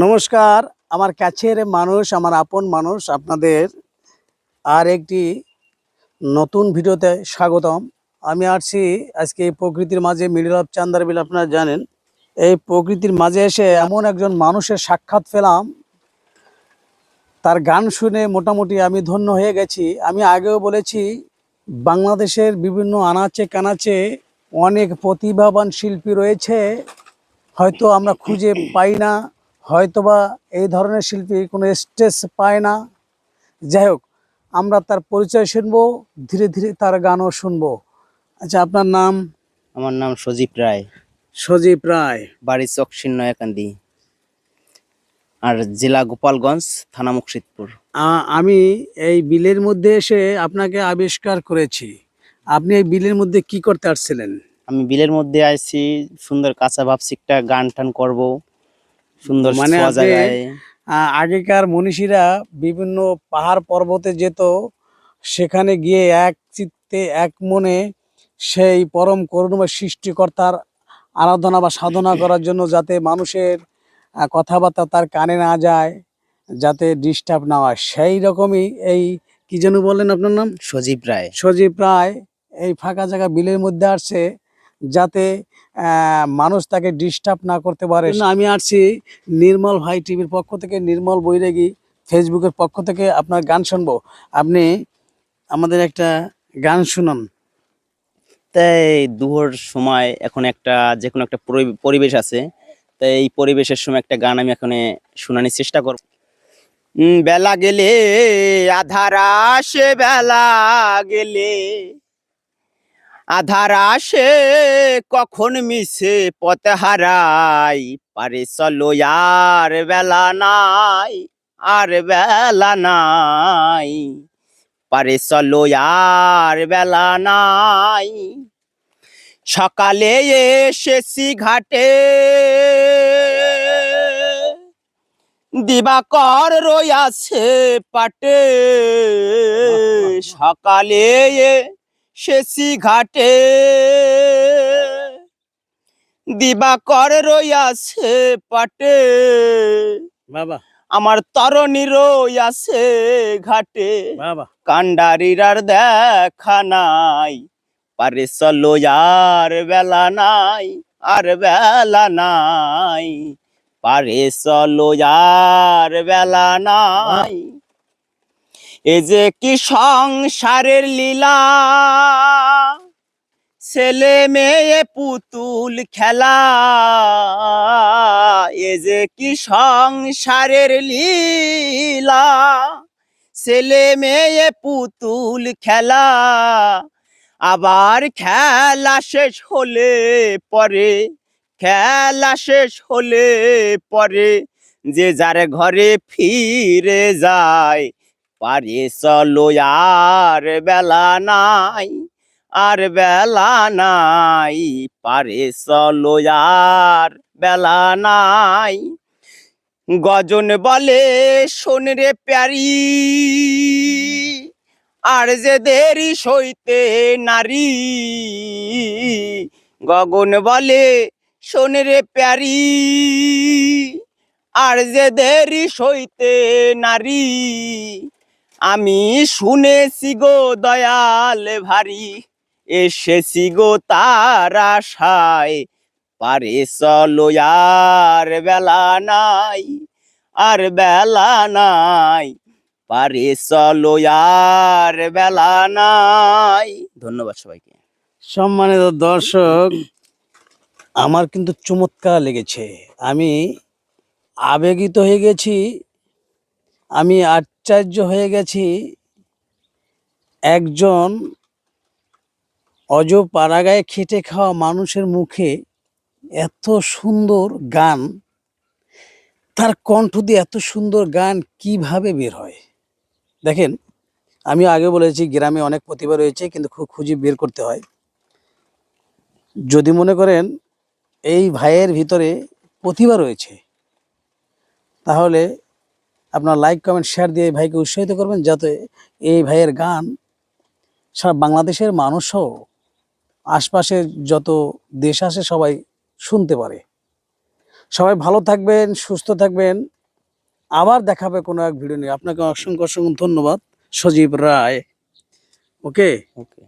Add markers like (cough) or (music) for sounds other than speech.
নমস্কার। আমার কাছের মানুষ, আমার আপন মানুষ আপনাদের আর একটি নতুন ভিডিওতে স্বাগতম। আমি আসছি আজকে এই প্রকৃতির মাঝে, মিডল অফ চান্দারবিল আপনারা জানেন। এই প্রকৃতির মাঝে এসে এমন একজন মানুষের সাক্ষাৎ পেলাম। তার গান শুনে মোটামুটি আমি ধন্য হয়ে গেছি। আমি আগেও বলেছি, বাংলাদেশের বিভিন্ন আনাচে কানাচে অনেক প্রতিভাবান শিল্পী রয়েছে। হয়তো আমরা খুঁজে পাই না। হয়তোবা এই ধরনের শিল্পী কোনো স্টেজ পায় না। যাই হোক আমরা তার পরিচয় শুনব ধীরে ধীরে তার গানও শুনব। আচ্ছা আপনার নাম? আমার নাম সজীব রায়। সজীব রায়। বাড়ি চকশিন নয়াকান্দি আর জেলা গোপালগঞ্জ থানা মুর্শিদপুর। আমি এই বিলের মধ্যে এসে আপনাকে আবিষ্কার করেছি। আপনি এই বিলের মধ্যে কি করতে আসছিলেন? আমি বিলের মধ্যে আইছি সুন্দর কাঁচা ভাবছি একটা গান টান করব। সুন্দর মানে আগেকার মনীষীরা বিভিন্ন পাহাড় পর্বতে যেত সেখানে গিয়ে এক চিত্তে এক মনে সেই পরম করুণাময় সৃষ্টিকর্তার আরাধনা বা সাধনা (laughs) করার জন্য যাতে মানুষের কথাবার্তা তার কানে না যায় যাতে ডিস্টার্ব না হয়। সেই রকমই এই কি যেন বললেন আপনার নাম? সজীব রায়। সজীব রায় এই ফাঁকা জায়গা বিলের মধ্যে আসছে যাতে মানুষ তাকে ডিস্টার্ব না করতে পারে। আমি আসছি নির্মল ভাই টিভির পক্ষ থেকে নির্মল বৈরাগী ফেসবুকের পক্ষ থেকে আপনার গান শুনব। আপনি আমাদের একটা গান শুনুন। তাই দুহর সময় এখন একটা যে কোনো একটা পরি- পরিবেশ আছে তাই এই পরিবেশের সময় একটা গান আমি এখন শোনানোর চেষ্টা করব। বেলা গেলে আধার আসে বেলা গেলে আধার আসে কখন মিশে পথ হারাই? পারে চলো আর বেলা নাই আর বেলা নাই। পারে চলো আর বেলা নাই। সকালে এসেছি ঘাটে। দিবাকর রয়াছে পাটে। সকালে এসেছি ঘাটে। দিবাকর রয়াছে পাটে। বাবা। আমার তরণী রয়াছে ঘাটে। বাবা। কান্ডারির আর দেখা নাই। পারে চলো আর বেলা নাই আর বেলা নাই। পারে চলো আর বেলা নাই। এ যে কি সংসারের লীলা? ছেলে মেয়ে পুতুল খেলা। এ যে কি সংসারের লীলা? ছেলে মেয়ে পুতুল খেলা। আবার খেলা শেষ হলে পরে, খেলা শেষ হলে পরে, যে যার ঘরে ফিরে যায় পারে চলো আর বেলা নাই, আর বেলা নাই। পারে চলো আর বেলা নাই। গজন বলে, শোন রে প্যারি, আর যে দেরি সইতে নারী। গগন বলে, শোন রে প্যারি, আর যে দেরি সইতে নারী। আমি শুনেছি গো দয়াল ভারী, এসেছি গো তার আশায়। পারে চলো আর বেলা নাই, আর বেলা নাই। পারে চলো আর বেলা নাই। ধন্যবাদ সবাইকে। সম্মানিত দর্শক, আমার কিন্তু চমৎকার লেগেছে। আমি আবেগিত হয়ে গেছি আমি আশ্চর্য হয়ে গেছি। একজন অজ পাড়াগায়ে খেটে খাওয়া মানুষের মুখে এত সুন্দর গান, তার কণ্ঠ দিয়ে এত সুন্দর গান কীভাবে বের হয়? দেখেন, আমি আগে বলেছি গ্রামে অনেক প্রতিভা রয়েছে, কিন্তু খুব খুঁজে বের করতে হয়। যদি মনে করেন, এই ভাইয়ের ভিতরে প্রতিভা রয়েছে, তাহলে আপনার লাইক কমেন্ট শেয়ার দিয়ে এই ভাইকে উৎসাহিত করবেন যাতে এই ভাইয়ের গান সারা বাংলাদেশের মানুষও আশপাশের যত দেশ আছে সবাই শুনতে পারে। সবাই ভালো থাকবেন, সুস্থ থাকবেন। আবার দেখাবে কোনো এক ভিডিও নিয়ে। আপনাকে অসংখ্য অসংখ্য ধন্যবাদ। সজীব রায়। ওকে ওকে